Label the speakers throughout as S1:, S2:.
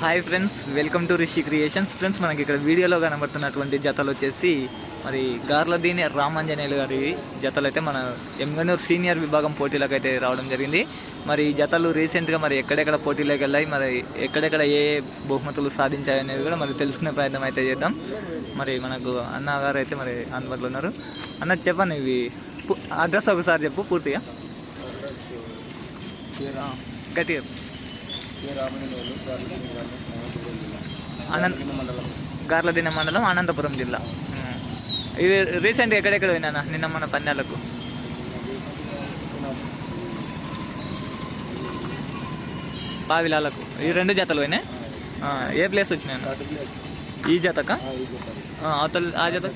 S1: Hi friends welcome to Rishi creations friends మనకి ఇక్కడ వీడియోలో కనబడుతున్నటువంటి జతలు వచ్చేసి మరి గార్లదీని రామాంజనేయులు గారి జతలు అయితే మన ఎంగనూరు సీనియర్ విభాగం పోటీలకు అయితే రావడం జరిగింది. మరి ఈ జతలు రీసెంట్గా మరి ఎక్కడెక్కడ పోటీలోకి వెళ్ళాయి మరి ఎక్కడెక్కడ ఏ ఏ బహుమతులు సాధించాయి అనేది కూడా మరి తెలుసుకునే ప్రయత్నం అయితే చేద్దాం. మరి మనకు అన్న గారు అయితే మరి అందుబాటులో ఉన్నారు. అన్న చెప్పండి ఇవి అడ్రస్ ఒకసారి చెప్పు పూర్తిగా. గట్టిగా అనంత గార్లదిన మండలం అనంతపురం జిల్లా. ఇది రీసెంట్గా ఎక్కడెక్కడ పోయినా నిన్న మన పన్నెలకు బావిలాలకు. ఈ రెండు జతలు పోయినాయి? ఏ ప్లేస్ వచ్చినాయి? ఈ జతక? అవతల ఆ జత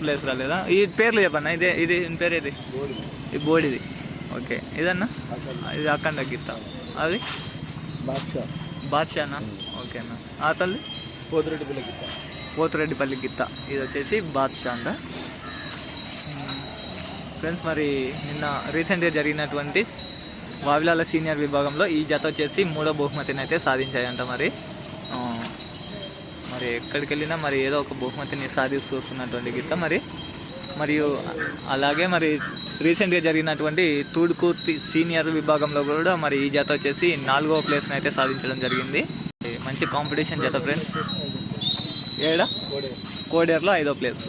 S1: ప్లేస్ రాలేదా? ఈ పేర్లు చెప్పన్నా? ఇదే ఇది పేరు ఇది ఈ బోడిది. ఓకే. ఇదన్నా? ఇది అఖండ గీత. అది? బాద్షా. అన్న ఓకే అన్న ఆ తల్లి?
S2: పోతిరెడ్డి పిల్లకి
S1: పోతురెడ్డిపల్లి గిత్త ఇది వచ్చేసి బాద్షా అంట. ఫ్రెండ్స్ మరి నిన్న రీసెంట్గా జరిగినటువంటి వావిలాల సీనియర్ విభాగంలో ఈ జత వచ్చేసి మూడో బహుమతిని అయితే సాధించాయంట మరి. మరి ఎక్కడికి వెళ్ళినా మరి ఏదో ఒక బహుమతిని సాధిస్తూ వస్తున్నటువంటి గిత్త మరి. మరియు అలాగే మరి రీసెంట్గా జరిగినటువంటి తూడుకూర్తి సీనియర్ విభాగంలో కూడా మరి ఈ జత వచ్చేసి నాలుగవ ప్లేస్ని అయితే సాధించడం జరిగింది. మంచి కాంపిటీషన్ జత ఫ్రెండ్స్. ఏడా? కోడేరులో ఐదో ప్లేస్.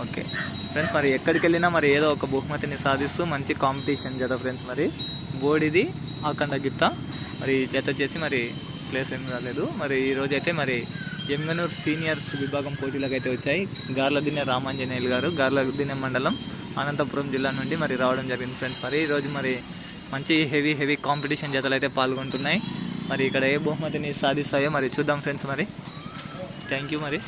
S1: ఓకే. ఫ్రెండ్స్ మరి ఎక్కడికి వెళ్ళినా మరి ఏదో ఒక బహుమతిని సాధిస్తూ మంచి కాంపిటీషన్ జత ఫ్రెండ్స్ మరి. బోడిది ఆకండ గిత్త. మరి ఈ జత చేసి మరి ప్లేస్ ఏం రాలేదు. మరి ఈ అయితే మరి ఎమ్మెనూర్ సీనియర్స్ విభాగం పోటీలకు అయితే వచ్చాయి. గార్లదిన్నె రామాంజనేయులు గారు గార్లదిన్నె మండలం అనంతపురం జిల్లా నుండి మరి రావడం జరిగింది ఫ్రెండ్స్. మరి ఈరోజు మరి మంచి హెవీ హెవీ కాంపిటీషన్ జతలు అయితే పాల్గొంటున్నాయి. మరి ఇక్కడ ఏ బహుమతిని సాధిస్తాయో మరి చూద్దాం ఫ్రెండ్స్ మరి. థ్యాంక్ యూ మరి.